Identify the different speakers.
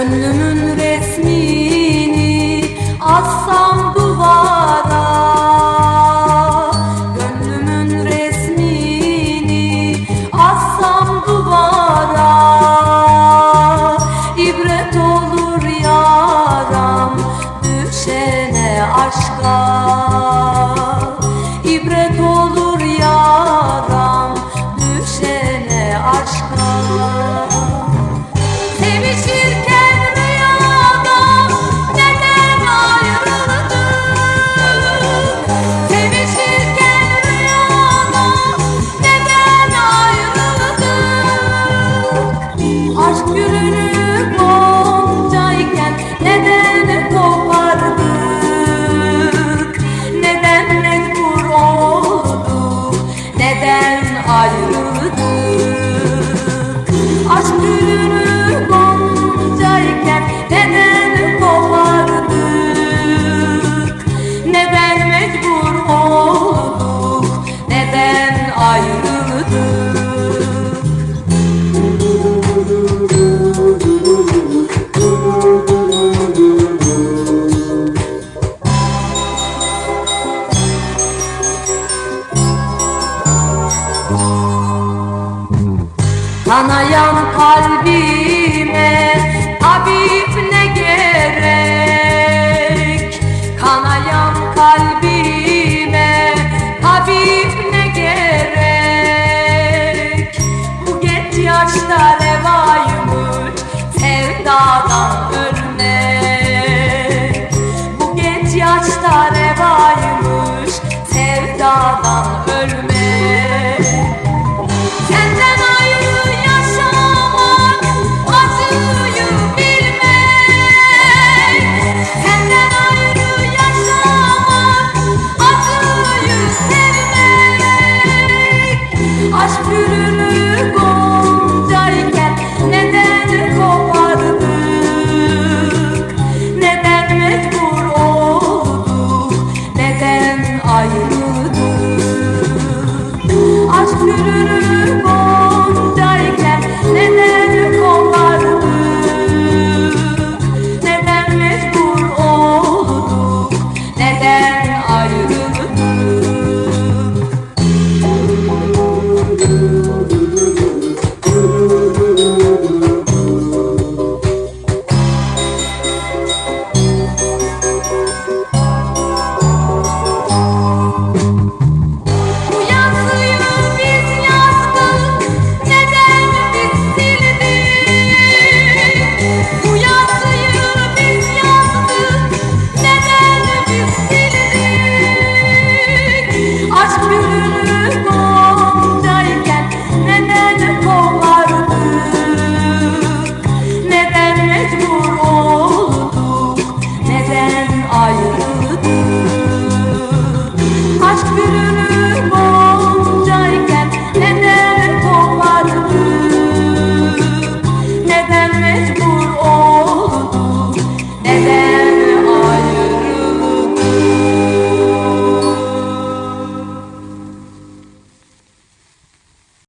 Speaker 1: Gönlümün ve ayrı Kanayan kalbime Habib ne gerek? Kanayan kalbime Habib ne gerek? Bu genç yaşta revaymış Sevdadan örnek. Bu genç yaşta revaymış Sevdadan ölmek знает